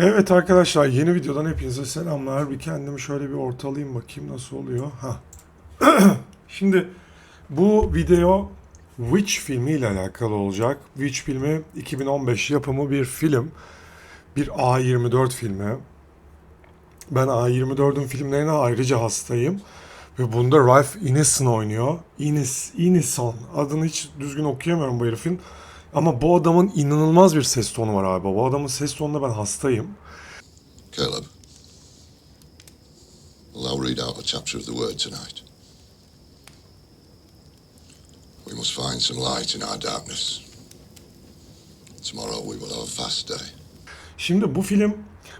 Evet arkadaşlar yeni videodan hepinize selamlar. Bir kendimi şöyle bir ortalayayım bakayım nasıl oluyor. Ha. Şimdi bu video Witch filmi ile alakalı olacak. Witch filmi 2015 yapımı bir film. Bir A24 filmi. Ben A24'ün filmlerine ayrıca hastayım. Ve bunda Ralph Ineson oynuyor. Ines, Ineson. Adını hiç düzgün okuyamıyorum bu herifin. Ama bu adamın inanılmaz bir ses tonu var abi. Bu adamın ses tonuna ben hastayım. Caleb. Well, I'll read out a chapter of the Word tonight. We must find some light in our darkness. Tomorrow we will have a fast day. Şimdi bu film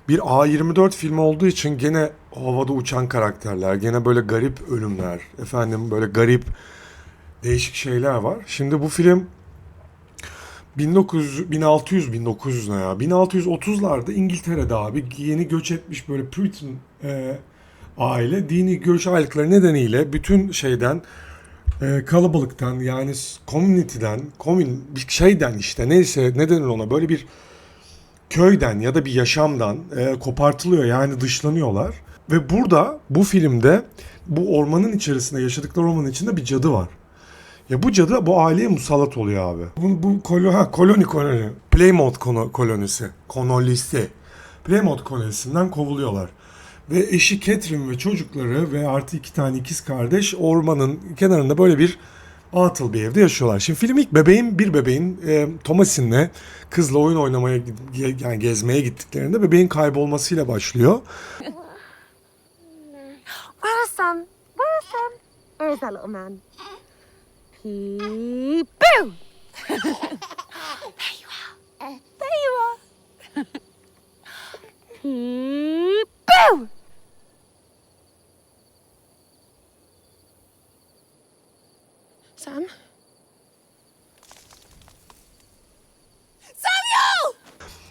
bir A24 filmi olduğu için gene havada uçan karakterler, gene böyle garip ölümler, efendim böyle garip değişik şeyler var. Şimdi bu film 1900 1600 1900 ne ya? 1630'larda İngiltere'de abi yeni göç etmiş böyle Puritan e, aile dini görüş ayrılıkları nedeniyle bütün şeyden e, kalabalıktan yani community'den, komün bir şeyden işte neyse ne denir ona böyle bir köyden ya da bir yaşamdan e, kopartılıyor yani dışlanıyorlar. Ve burada bu filmde bu ormanın içerisinde yaşadıkları ormanın içinde bir cadı var. Ya bu cadı bu aileye musallat oluyor abi. Bu, bu kolo, ha, koloni koloni. Playmouth kono, kolonisi. Konolisi. Playmouth kolonisinden kovuluyorlar. Ve eşi Catherine ve çocukları ve artı iki tane ikiz kardeş ormanın kenarında böyle bir atıl bir evde yaşıyorlar. Şimdi film ilk bebeğin bir bebeğin e, Thomas'inle kızla oyun oynamaya yani gezmeye gittiklerinde bebeğin kaybolmasıyla başlıyor. Where is Sam? Where is Sam? Where is that little man? Peep-boo! there you are. There you are. Peep-boo! Sam? Samuel!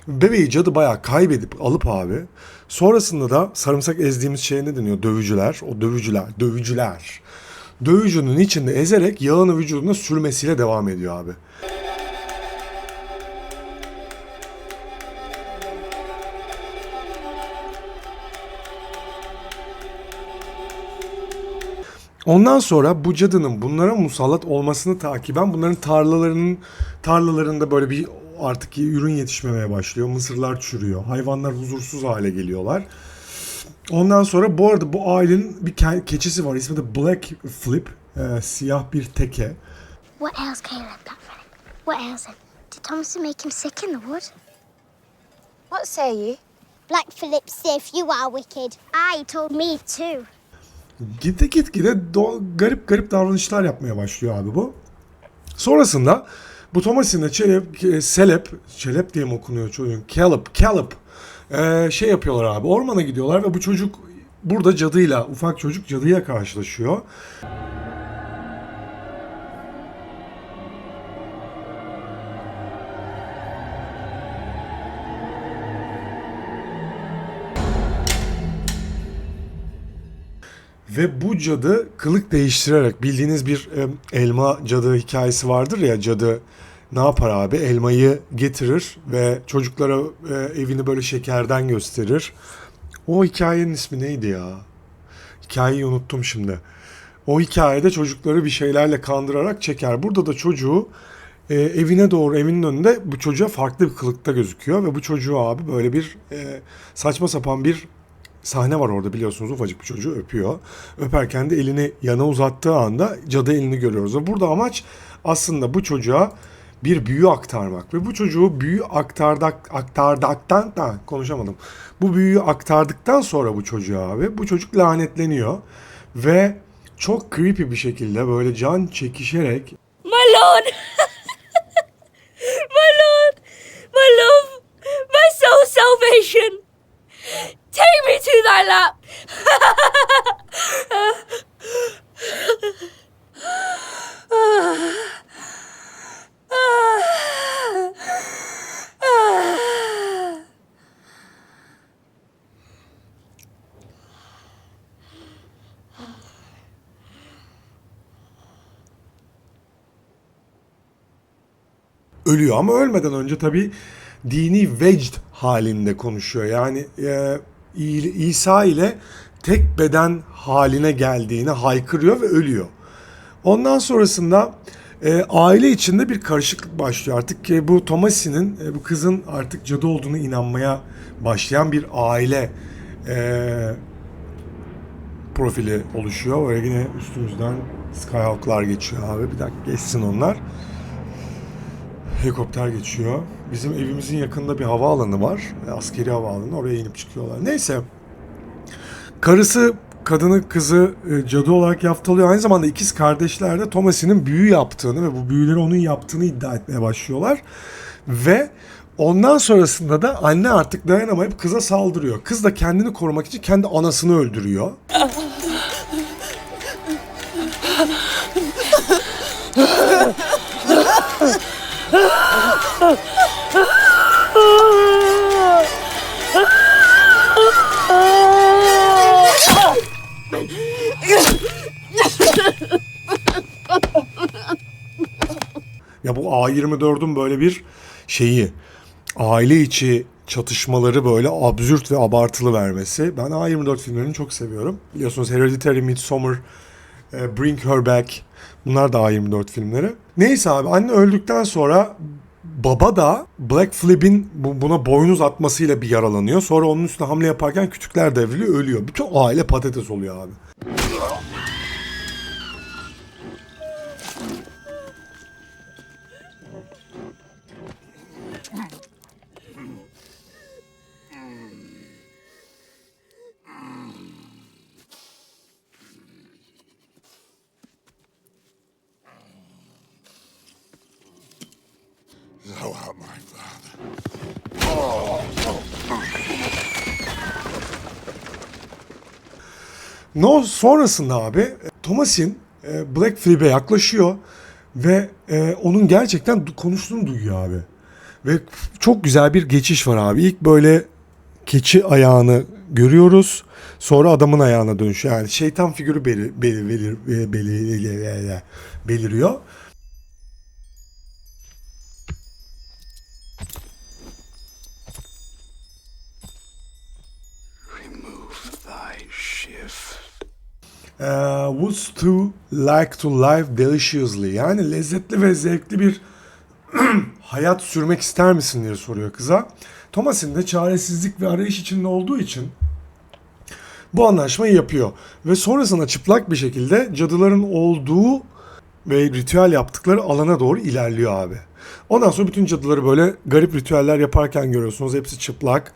Bebeği cadı bayağı kaybedip alıp abi. Sonrasında da sarımsak ezdiğimiz şeye ne deniyor? Dövücüler. O dövücüler. Dövücüler. Dövücünün içinde ezerek yağını vücuduna sürmesiyle devam ediyor abi. Ondan sonra bu cadının bunlara musallat olmasını takiben bunların tarlalarının tarlalarında böyle bir artık ürün yetişmemeye başlıyor. Mısırlar çürüyor. Hayvanlar huzursuz hale geliyorlar. Ondan sonra bu arada bu ailenin bir ke- keçisi var. İsmi de Black Flip. Ee, siyah bir teke. What ails Caleb, that Philip? What ails him? Did Thomas make him sick in the wood? What say you? Black Philip Sif, you are wicked. He told me too. Gide git gide do- garip garip davranışlar yapmaya başlıyor abi bu. Sonrasında bu Thomas'in de Çelep, e, Selep, Çelep diye mi okunuyor çocuğun? Caleb, Caleb e, şey yapıyorlar abi ormana gidiyorlar ve bu çocuk burada cadıyla, ufak çocuk cadıyla karşılaşıyor. Ve bu cadı kılık değiştirerek bildiğiniz bir elma cadı hikayesi vardır ya cadı ne yapar abi elmayı getirir ve çocuklara e, evini böyle şekerden gösterir. O hikayenin ismi neydi ya? Hikayeyi unuttum şimdi. O hikayede çocukları bir şeylerle kandırarak çeker. Burada da çocuğu e, evine doğru evinin önünde bu çocuğa farklı bir kılıkta gözüküyor ve bu çocuğu abi böyle bir e, saçma sapan bir sahne var orada biliyorsunuz ufacık bir çocuğu öpüyor. Öperken de elini yana uzattığı anda cadı elini görüyoruz. Burada amaç aslında bu çocuğa bir büyü aktarmak ve bu çocuğu büyü aktardak aktardaktan da konuşamadım. Bu büyüyü aktardıktan sonra bu çocuğa abi bu çocuk lanetleniyor ve çok creepy bir şekilde böyle can çekişerek my lord! My love! My soul salvation! Take me to thy lap! ölüyor ama ölmeden önce tabii dini vecd halinde konuşuyor. Yani e, İsa ile tek beden haline geldiğini haykırıyor ve ölüyor. Ondan sonrasında e, aile içinde bir karışıklık başlıyor. Artık e, bu Thomas'inin e, bu kızın artık cadı olduğunu inanmaya başlayan bir aile e, profili oluşuyor. Öyle yine üstümüzden Skyhawk'lar geçiyor abi. Bir dakika geçsin onlar. Helikopter geçiyor. Bizim evimizin yakında bir havaalanı var. E, Askeri havaalanı. Oraya inip çıkıyorlar. Neyse. Karısı kadını kızı e, cadı olarak yaftalıyor. Aynı zamanda ikiz kardeşler de Thomas'inin büyü yaptığını ve bu büyüleri onun yaptığını iddia etmeye başlıyorlar. Ve ondan sonrasında da anne artık dayanamayıp kıza saldırıyor. Kız da kendini korumak için kendi anasını öldürüyor. Ya bu A24'ün böyle bir şeyi aile içi çatışmaları böyle absürt ve abartılı vermesi. Ben A24 filmlerini çok seviyorum. Biliyorsunuz Hereditary, Midsommar, e, Bring Her Back bunlar da A24 filmleri. Neyse abi anne öldükten sonra baba da Black Flip'in bu- buna boynuz atmasıyla bir yaralanıyor. Sonra onun üstüne hamle yaparken kütükler devriliyor ölüyor. Bütün aile patates oluyor abi. Thou art my father. No sonrasında abi Thomas'in e, Black Phillip'e yaklaşıyor ve e, onun gerçekten konuştuğunu duyuyor abi. Ve çok güzel bir geçiş var abi. İlk böyle keçi ayağını görüyoruz. Sonra adamın ayağına dönüşüyor. Yani şeytan figürü belir, belir, belir, e, belir- beliriyor. Ee, wouldst to like to live deliciously? Yani lezzetli ve zevkli bir hayat sürmek ister misin diye soruyor kıza. Thomas'in de çaresizlik ve arayış içinde olduğu için bu anlaşmayı yapıyor. Ve sonrasında çıplak bir şekilde cadıların olduğu ve ritüel yaptıkları alana doğru ilerliyor abi. Ondan sonra bütün cadıları böyle garip ritüeller yaparken görüyorsunuz. Hepsi çıplak.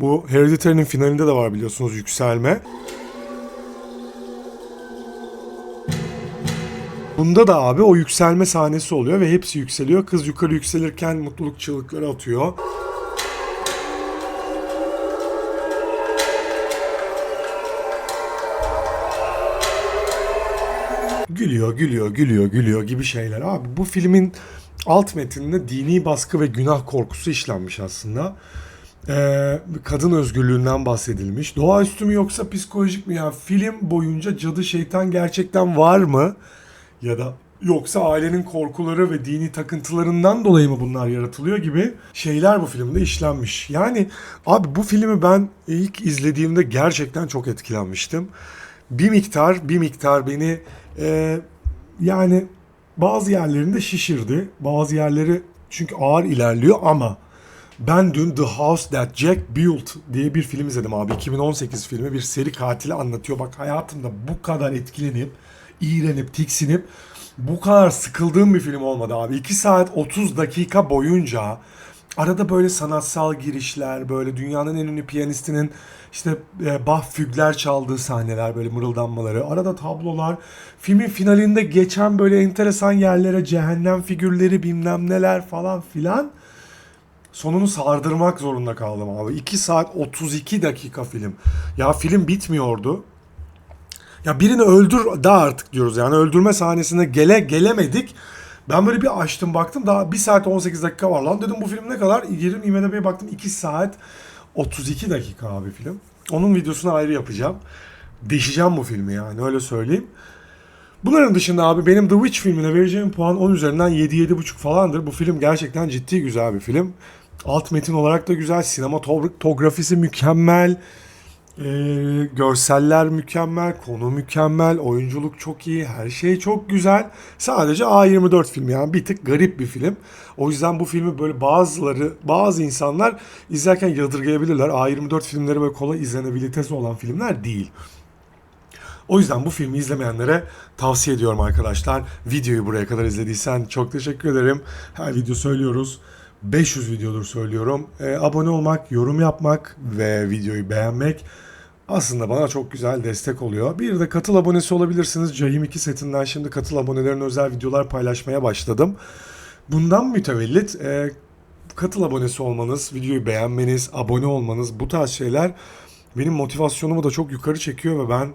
Bu Hereditary'nin finalinde de var biliyorsunuz yükselme. Bunda da abi o yükselme sahnesi oluyor ve hepsi yükseliyor. Kız yukarı yükselirken mutluluk çığlıkları atıyor. Gülüyor, gülüyor, gülüyor, gülüyor gibi şeyler. Abi bu filmin alt metninde dini baskı ve günah korkusu işlenmiş aslında. Ee, kadın özgürlüğünden bahsedilmiş. Doğaüstü mü yoksa psikolojik mi? Ya film boyunca cadı şeytan gerçekten var mı? Ya da yoksa ailenin korkuları ve dini takıntılarından dolayı mı bunlar yaratılıyor gibi şeyler bu filmde işlenmiş. Yani abi bu filmi ben ilk izlediğimde gerçekten çok etkilenmiştim. Bir miktar bir miktar beni e, yani bazı yerlerinde şişirdi. Bazı yerleri çünkü ağır ilerliyor ama ben dün The House That Jack Built diye bir film izledim abi. 2018 filmi bir seri katili anlatıyor. Bak hayatımda bu kadar etkilenip, iğrenip, tiksinip bu kadar sıkıldığım bir film olmadı abi. 2 saat 30 dakika boyunca arada böyle sanatsal girişler, böyle dünyanın en ünlü piyanistinin işte e, Bach fügler çaldığı sahneler, böyle mırıldanmaları, arada tablolar, filmin finalinde geçen böyle enteresan yerlere cehennem figürleri bilmem neler falan filan sonunu sardırmak zorunda kaldım abi. 2 saat 32 dakika film. Ya film bitmiyordu. Ya birini öldür da artık diyoruz yani öldürme sahnesine gele gelemedik. Ben böyle bir açtım baktım daha 1 saat 18 dakika var lan dedim bu film ne kadar? Girdim IMDb'ye baktım 2 saat 32 dakika abi film. Onun videosunu ayrı yapacağım. Deşeceğim bu filmi yani öyle söyleyeyim. Bunların dışında abi benim The Witch filmine vereceğim puan 10 üzerinden 7-7,5 falandır. Bu film gerçekten ciddi güzel bir film. Alt metin olarak da güzel. Sinematografisi mükemmel. Ee, görseller mükemmel, konu mükemmel, oyunculuk çok iyi, her şey çok güzel. Sadece A24 film yani bir tık garip bir film. O yüzden bu filmi böyle bazıları, bazı insanlar izlerken yadırgayabilirler. A24 filmleri böyle kolay izlenebilitesi olan filmler değil. O yüzden bu filmi izlemeyenlere tavsiye ediyorum arkadaşlar. Videoyu buraya kadar izlediysen çok teşekkür ederim. Her video söylüyoruz. 500 videodur söylüyorum. Ee, abone olmak, yorum yapmak ve videoyu beğenmek aslında bana çok güzel destek oluyor. Bir de katıl abonesi olabilirsiniz. Cahim 2 setinden şimdi katıl abonelerin özel videolar paylaşmaya başladım. Bundan mütevellit e, katıl abonesi olmanız, videoyu beğenmeniz, abone olmanız bu tarz şeyler benim motivasyonumu da çok yukarı çekiyor ve ben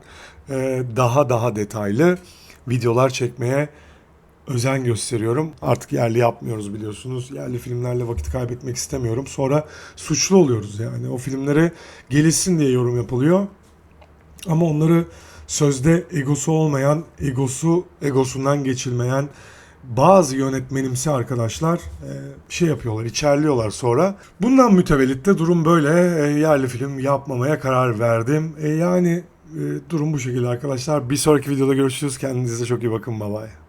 e, daha daha detaylı videolar çekmeye özen gösteriyorum. Artık yerli yapmıyoruz biliyorsunuz. Yerli filmlerle vakit kaybetmek istemiyorum. Sonra suçlu oluyoruz yani. O filmlere gelişsin diye yorum yapılıyor. Ama onları sözde egosu olmayan, egosu egosundan geçilmeyen bazı yönetmenimsi arkadaşlar e, şey yapıyorlar, içerliyorlar sonra. Bundan mütevellit de durum böyle. E, yerli film yapmamaya karar verdim. E, yani durum bu şekilde arkadaşlar. Bir sonraki videoda görüşürüz. Kendinize çok iyi bakın. Bye bye.